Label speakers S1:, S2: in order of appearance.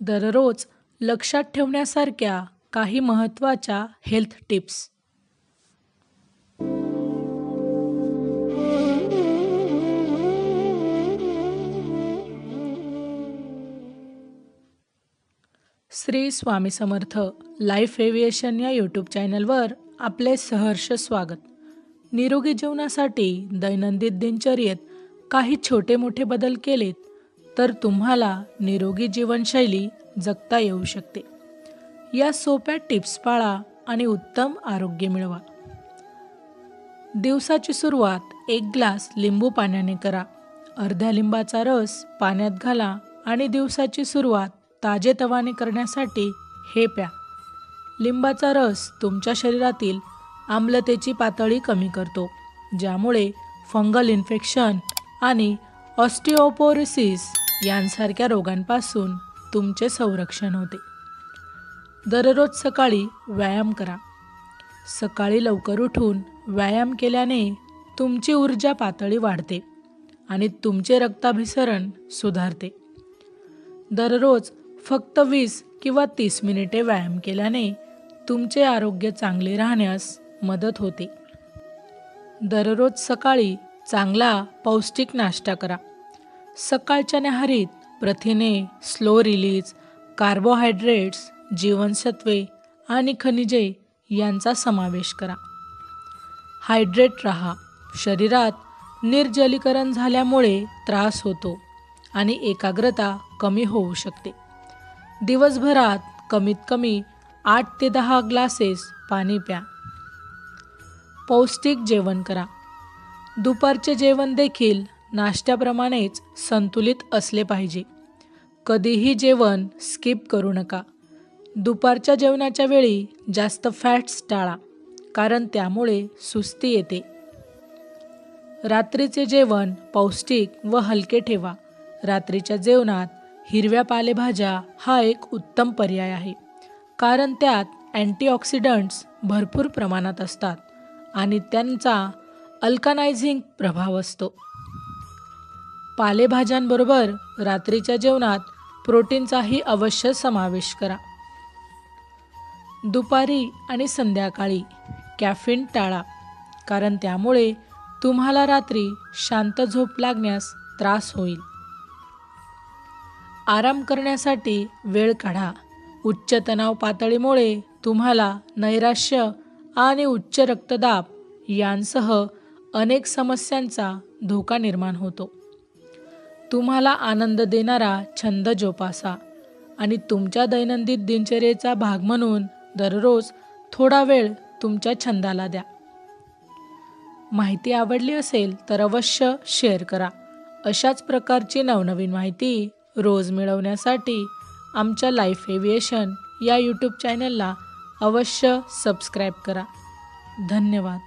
S1: दररोज लक्षात ठेवण्यासारख्या काही महत्त्वाच्या health tips Shri Swami Samarth life aviation या यूट्यूब चॅनलवर आपले सहर्ष स्वागत. निरोगी जीवनासाठी दैनंदिन दिनचर्येत काही छोटे मोठे बदल केलेत तर तुम्हाला निरोगी जीवनशैली जगता येऊ शकते. या सोप्या टिप्स पाळा आणि उत्तम आरोग्य मिळवा. दिवसाची सुरुवात एक ग्लास लिंबू पाण्याने करा. अर्ध्या लिंबाचा रस पाण्यात घाला आणि दिवसाची सुरुवात ताजेतवाने करण्यासाठी हे प्या. लिंबाचा रस तुमच्या शरीरातील आम्लतेची पातळी कमी करतो ज्यामुळे फंगल इन्फेक्शन आणि ऑस्टिओपोरिसिस यांसारख्या रोगांपासून तुमचे संरक्षण होते. दररोज सकाळी व्यायाम करा. सकाळी लवकर उठून व्यायाम केल्याने तुमची ऊर्जा पातळी वाढते आणि तुमचे रक्ताभिसरण सुधारते. दररोज फक्त वीस किंवा तीस मिनिटे व्यायाम केल्याने तुमचे आरोग्य चांगले राहण्यास मदत होते. दररोज सकाळी चांगला पौष्टिक नाश्ता करा. सकाळच्या न्याहारीत प्रथिने स्लो रिलीज कार्बोहायड्रेट्स जीवनसत्वे आणि खनिजे यांचा समावेश करा. हायड्रेट रहा. शरीरात निर्जलीकरण झाल्यामुळे त्रास होतो आणि एकाग्रता कमी होऊ शकते. दिवसभरात कमीत कमी आठ ते दहा ग्लासेस पाणी प्या. पौष्टिक जेवण करा. दुपारचे जेवण देखील नाश्त्याप्रमाणेच संतुलित असले पाहिजे. कधीही जेवण स्किप करू नका. दुपारच्या जेवणाच्या वेळी जास्त फॅट्स टाळा कारण त्यामुळे सुस्ती येते. रात्रीचे जेवण पौष्टिक व हलके ठेवा. रात्रीच्या जेवणात हिरव्या पालेभाज्या हा एक उत्तम पर्याय आहे कारण त्यात अँटीऑक्सिडंट्स भरपूर प्रमाणात असतात आणि त्यांचा अल्कनायझिंग प्रभाव असतो. पालेभाज्यांबरोबर रात्रीच्या जेवणात प्रोटीनचाही अवश्य समावेश करा. दुपारी आणि संध्याकाळी कॅफिन टाळा कारण त्यामुळे तुम्हाला रात्री शांत झोप लागण्यास त्रास होईल. आराम करण्यासाठी वेळ काढा. उच्च तणाव पातळीमुळे तुम्हाला नैराश्य आणि उच्च रक्तदाब यांसह अनेक समस्यांचा धोका निर्माण होतो. तुम्हाला आनंद देणारा छंद जोपासा आणि तुमच्या दैनंदिन दिनचर्येचा भाग म्हणून दररोज थोडा वेळ तुमच्या छंदाला द्या. माहिती आवडली असेल तर अवश्य शेअर करा. अशाच प्रकारची नवनवीन माहिती रोज मिळवण्यासाठी आमच्या लाईफ एव्हिएशन या यूट्यूब चॅनलला अवश्य सबस्क्राईब करा. धन्यवाद.